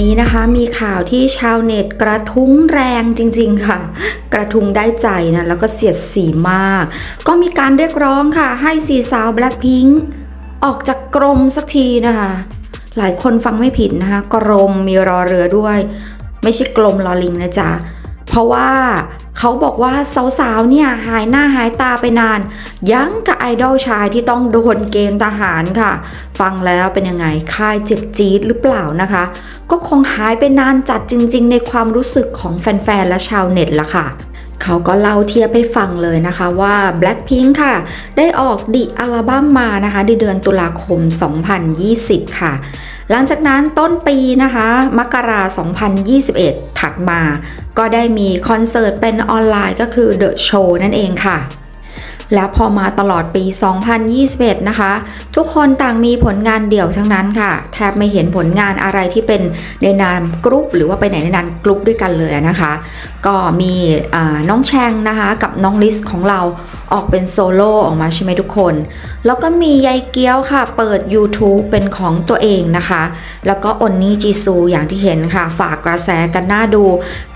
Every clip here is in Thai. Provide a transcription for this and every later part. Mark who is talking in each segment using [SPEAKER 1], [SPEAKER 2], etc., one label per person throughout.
[SPEAKER 1] นี้นะคะมีข่าวที่ชาวเน็ตกระทุ้งแรงจริง ๆ ค่ะ กระทุ้งได้ใจนะแล้วก็เสียดสีมาก ก็มีการเรียกร้องค่ะ ให้สีสาวแบล็กพิงค์ออกจากกรมสักทีนะคะ หลายคนฟังไม่ผิดนะคะ กรมมีรอเรือด้วย ไม่ใช่กลมลอลิงนะจ๊ะ เพราะว่าเขาบอกว่าสาวๆเนี่ยหายหน้าหายตาไปนาน ยังกับไอดอลชายที่ต้องโดนเกณฑ์ทหารค่ะ ฟังแล้วเป็นยังไงค่ายเจ็บจี๊ดหรือเปล่านะคะ ก็คงหายไปนานจัดจริง ๆ ในความรู้สึกของแฟนๆและชาวเน็ตละค่ะเขาก็เล่าเทียบให้ฟังเลยนะคะว่า Blackpink ค่ะ ได้ออกดิอัลบั้มมานะคะในเดือนตุลาคม 2020 ค่ะ หลังจากนั้นต้นปีนะคะ มกราคม 2021 ถัดมา ก็ได้มีคอนเสิร์ตเป็นออนไลน์ก็คือ The Show นั่นเองค่ะ แล้วพอมาตลอดปี 2021 นะคะ ทุกคนต่างมีผลงานเดี่ยวทั้งนั้นค่ะ แทบไม่เห็นผลงานอะไรที่เป็นในนามกรุ๊ปหรือว่าไปไหนในนามกรุ๊ปด้วยกันเลยนะคะ ก็มีน้องแชงนะคะกับน้องลิสของเราออกเป็นโซโล่ออกมาใช่ไหมทุกคน แล้วก็มียายเกี้ยวค่ะ เปิด YouTube เป็นของตัวเองนะคะ แล้วก็อนนี่จีซูอย่างที่เห็นค่ะ ฝากกระแสกันหน่าดู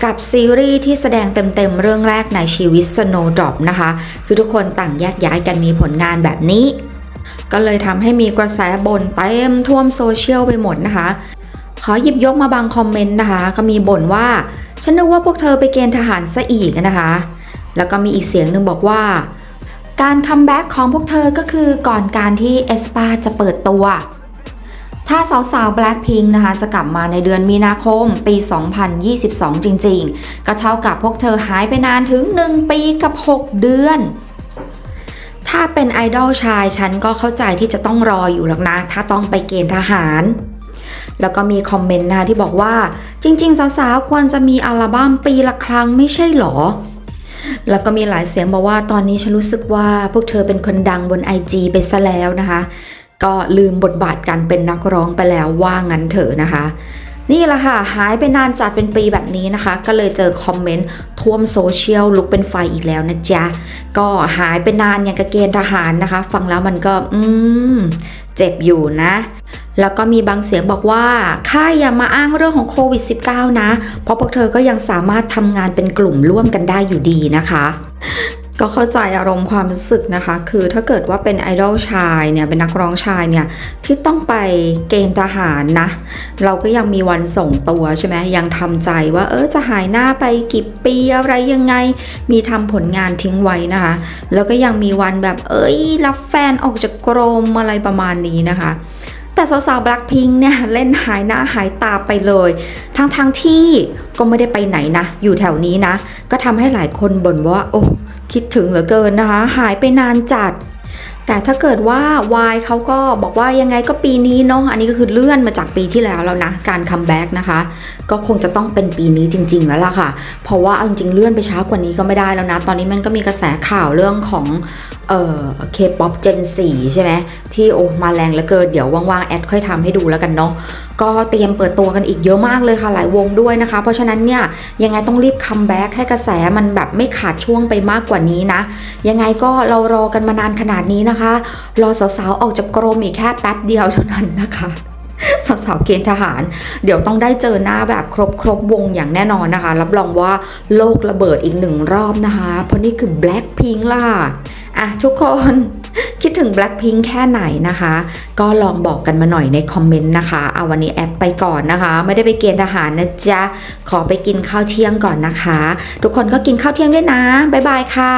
[SPEAKER 1] กับซีรีส์ที่แสดงเต็มๆเรื่องแรกในชีวิต Snowdrop นะคะ คือทุกคนต่างแยกย้ายกันมีผลงานแบบนี้ ก็เลยทำให้มีกระแสบ่นเต็มท่วมโซเชียลไปหมดนะคะ ขอหยิบยกมาบางคอมเมนต์นะคะ ก็มีบ่นว่า ฉันนึกว่าพวกเธอไปเกณฑ์ทหารซะอีกนะคะ แล้วก็มีอีกเสียงหนึ่งบอกว่า การคัมแบ็กของพวกเธอก็คือก่อนการที่เอสปาจะเปิดตัวถ้าสาวๆ Blackpink นะคะ จะกลับมาในเดือนมีนาคมปี 2022 จริง ๆ ก็เท่ากับพวกเธอหายไปนานถึง 1 ปีกับ 6 เดือน ถ้าเป็นไอดอลชายฉันก็เข้าใจที่จะต้องรออยู่หรอกนะ ถ้าต้องไปเกณฑ์ทหาร แล้วก็มีคอมเมนต์นะคะที่บอกว่า จริง ๆ สาวๆ ควรจะมีอัลบั้มปีละครั้งไม่ใช่หรอ แล้วก็มีหลายเสียงบอกว่าตอนนี้ฉันรู้สึกว่าพวกเธอเป็นคนดังบน IG ไปซะแล้วนะคะ ก็ลืมบทบาทการเป็นนักร้องไปแล้วว่างั้นเถอะนะคะ นี่แหละค่ะ หายไปนานจัดเป็นปีแบบนี้นะคะ ก็เลยเจอคอมเมนต์ท่วมโซเชียลลุกเป็นไฟอีกแล้วนะจ๊ะ ก็หายไปนานอย่างกระเกณฑ์ทหารนะคะ ฟังแล้วมันก็ อืม เจ็บอยู่นะแล้วก็มีบางเสียงบอกว่า ค่ายอย่ามาอ้างเรื่องของโควิด -19 นะ เพราะพวกเธอก็ยังสามารถทำงานเป็นกลุ่มร่วมกันได้อยู่ดีนะคะ ก็เข้าใจอารมณ์ความรู้สึกนะคะ คือถ้าเกิดว่าเป็นไอดอลชายเนี่ยเป็นนักร้องชายเนี่ยที่ต้องไปเกณฑ์ทหารนะ เราก็ยังมีวันส่งตัวใช่ไหมยังทำใจว่าเออจะหายหน้าไปกี่ปีอะไรยังไง มีทำผลงานทิ้งไว้นะคะ แล้วก็ยังมีวันแบบเอ้ยรับแฟนออกจากกรมอะไรประมาณนี้นะคะแต่สาวๆ Blackpink เนี่ยเล่นหายหน้าหายตาไปเลย ทั้งๆทที่ก็ไม่ได้ไปไหนนะ อยู่แถวนี้นะ ก็ทำให้หลายคนบ่นว่า โอ้ คิดถึงเหลือเกินนะคะ หายไปนานจัด แต่ถ้าเกิดว่าวายเขาก็บอกว่ายังไงก็ปีนี้เนาะอันนี้ก็คือเลื่อนมาจากปีที่แล้วแล้วนะ การคัมแบ็กนะคะ ก็คงจะต้องเป็นปีนี้จริง ๆ แล้วล่ะค่ะ เพราะว่าเอาจริงเลื่อนไปช้ากว่านี้ก็ไม่ได้แล้วนะ ตอนนี้มันก็มีกระแสข่าวเรื่องของเอ่อ K-POP Gen 4ใช่ไหมที่โอ้มาแรงเหลือเกินเดี๋ยวว่างๆ แอดค่อยทำให้ดูแล้วกันเนาะก็เตรียมเปิดตัวกันอีกเยอะมากเลยค่ะหลายวงด้วยนะคะ เพราะฉะนั้นเนี่ยยังไงต้องรีบคัมแบ็กให้กระแสมันแบบไม่ขาดช่วงไปมากกว่านี้นะ ยังไงก็เรารอกันมานานขนาดนี้นะคะ รอสาวๆ ออกจากกรมอีกแค่แป๊บเดียวเท่านั้นนะคะสาวๆเกณฑ์ทหาร เดี๋ยวต้องได้เจอหน้าแบบครบครบวงอย่างแน่นอนนะคะ รับรองว่าโลกระเบิดอีกหนึ่งรอบนะคะ เพราะนี่คือ Blackpink ล่ะ อะทุกคนคิดถึง Blackpink แค่ไหนนะคะ ก็ลองบอกกันมาหน่อยในคอมเมนต์นะคะเอาวันนี้แอปไปก่อนนะคะ ไม่ได้ไปเกณฑ์ทหารนะจ๊ะ ขอไปกินข้าวเที่ยงก่อนนะคะ ทุกคนก็กินข้าวเที่ยงด้วยนะ บ๊ายบายค่ะ